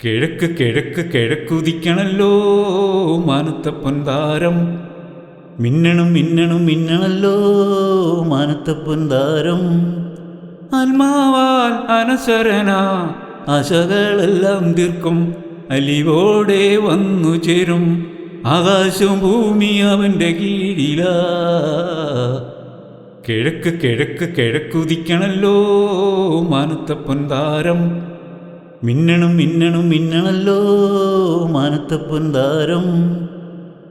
കിഴക്ക് കിഴക്ക് കിഴക്കുദിക്കണല്ലോ മാനത്ത പൊന്താരം മിന്നണം മിന്നണം മിന്നണല്ലോ മാനത്ത പൊന്താരം ആത്മാവാൽ അനശ്വരന ആശകളെല്ലാം തീർക്കും അലിവോടെ വന്നു ചേരും. ആകാശവും ഭൂമി അവന്റെ കീഴില. കിഴക്ക് കിഴക്ക് കിഴക്കുദിക്കണല്ലോ മാനത്ത പൊന്താരം മിന്നണം മിന്നണം മിന്നണല്ലോ മാനത്തെ താരം.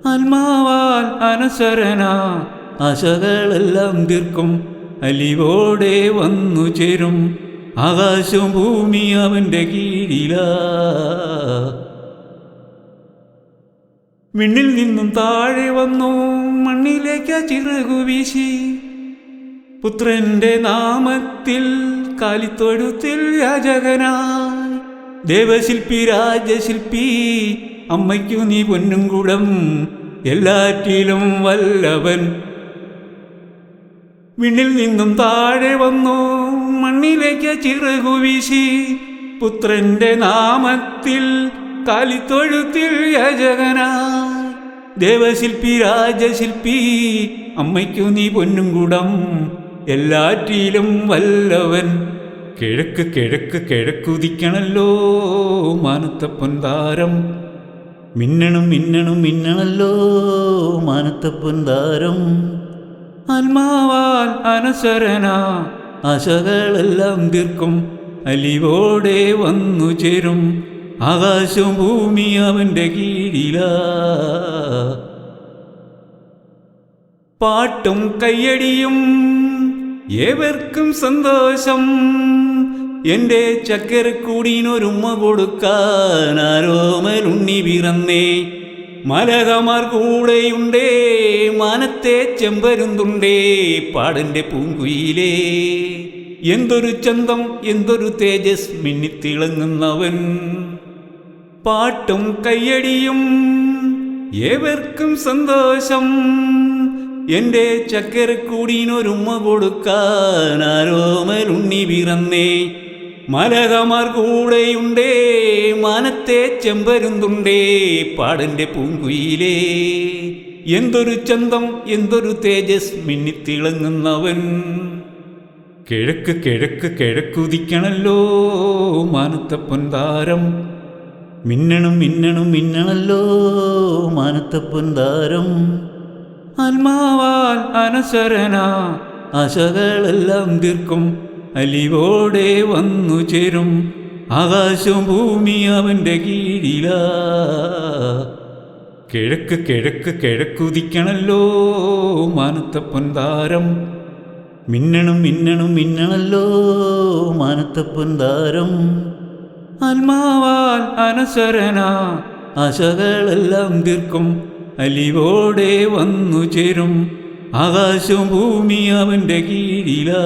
ആത്മാവാൽ അനസരന ആശകളെല്ലാം തീർക്കും. അലിവോടെ വന്നു ചേരും. ആകാശം ഭൂമി അവന്റെ കീഴില. മിണ്ണിൽ നിന്നും താഴെ വന്നു മണ്ണിലേക്ക് ചിറകു വീശി. പുത്രന്റെ നാമത്തിൽ കാലിത്തൊഴുത്തിൽ രാജകനാ ദേവശില്പി രാജശില്പി അമ്മയ്ക്കു നീ പൊന്നും കൂടം എല്ലാറ്റിലും വല്ലവൻ. വിണ്ണിൽ നിന്നും താഴെ വന്നു മണ്ണിലേക്ക് ചിറകു വീശി. പുത്രന്റെ നാമത്തിൽ കാലിത്തൊഴുത്തിൽ യജകനായി ദേവശില്പി രാജശില്പി അമ്മയ്ക്കു നീ പൊന്നും കുടം എല്ലാറ്റിലും വല്ലവൻ കിഴക്ക് കിഴക്ക് കിഴക്കുദിക്കണല്ലോ മാനത്ത പൊന്താരം മിന്നണം മിന്നണം മിന്നണല്ലോ മാനത്ത പൊന്താരം ആത്മാവാൽ അനസരന ആശകളെല്ലാം തീർക്കും അലിവോടെ വന്നു ചേരും. ആകാശം ഭൂമി അവന്റെ കീഴില. പാട്ടും കയ്യടിയും ഏവർക്കും സന്തോഷം. എന്റെ ചക്കരക്കൂടിനൊരുമ്മ കൊടുക്കാൻ ആരോമലുണ്ണി പിറന്നേ. മലകമാർ കൂടെയുണ്ടേ മാനത്തെ ചെമ്പരുന്തുണ്ടേ പാടന്റെ പൂങ്കുയിലേ. എന്തൊരു ചന്തം എന്തൊരു തേജസ് മിന്നിത്തിളങ്ങുന്നവൻ. പാട്ടും കയ്യടിയും ഏവർക്കും സന്തോഷം. എന്റെ ചക്കരക്കൂടിനൊരുമ്മ കൊടുക്കാൻ ആരോമലുണ്ണി പിറന്നേ. മലകമാർ കൂടെയുണ്ടേ മാനത്തെ ചെമ്പരുന്തുണ്ടേ പാടന്റെ പൂങ്കുയിലേ. എന്തൊരു ചന്തം എന്തൊരു തേജസ് മിന്നിത്തിളങ്ങുന്നവൻ. കിഴക്ക് കിഴക്ക് കിഴക്കുദിക്കണല്ലോ മാനത്തെ പൊന്താരം മിന്നണം മിന്നണം മിന്നണല്ലോ മാനത്തെ പൊന്താരം ആത്മാവാൽ അനശ്വരന. ആശകളെല്ലാം തീർക്കും. അലിവോടെ വന്നു ചേരും. ആകാശവും ഭൂമി അവന്റെ കീഴിലാ. കിഴക്ക് കിഴക്ക് കിഴക്കുദിക്കണല്ലോ മാനത്ത പൊന്താരം മിന്നണം മിന്നണം മിന്നണല്ലോ മാനത്ത പൊന്താരം ആത്മാവാൽ അനശ്വരന. ആശകളെല്ലാം തീർക്കും. അലിവോടെ വന്നു ചേരും ആകാശവും ഭൂമി അവന്റെ കീഴിലാ.